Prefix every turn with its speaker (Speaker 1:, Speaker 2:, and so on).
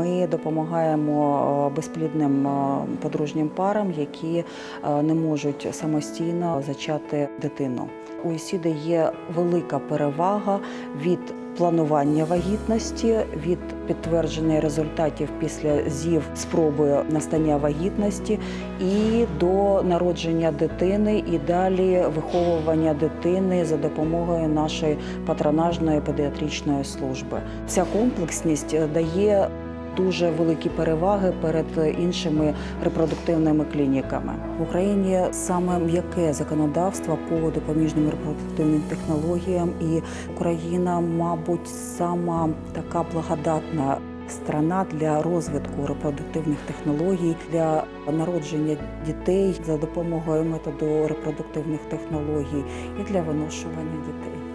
Speaker 1: Ми допомагаємо е, безплідним е, подружнім парам, які е, не можуть самостійно зачати дитину. У ІСІДи є велика перевага від планування вагітності, від підтвердження результатів після ЗІВ спроби настання вагітності і до народження дитини, і далі виховування дитини за допомогою нашої патронажної педіатричної служби. Ця комплексність дає дуже великі переваги перед іншими репродуктивними клініками в Україні. Саме м'яке законодавство по допоміжним репродуктивним технологіям, і Україна, мабуть, сама така благодатна. Страна для розвитку репродуктивних технологій для народження дітей за допомогою методу репродуктивних технологій і для виношування дітей.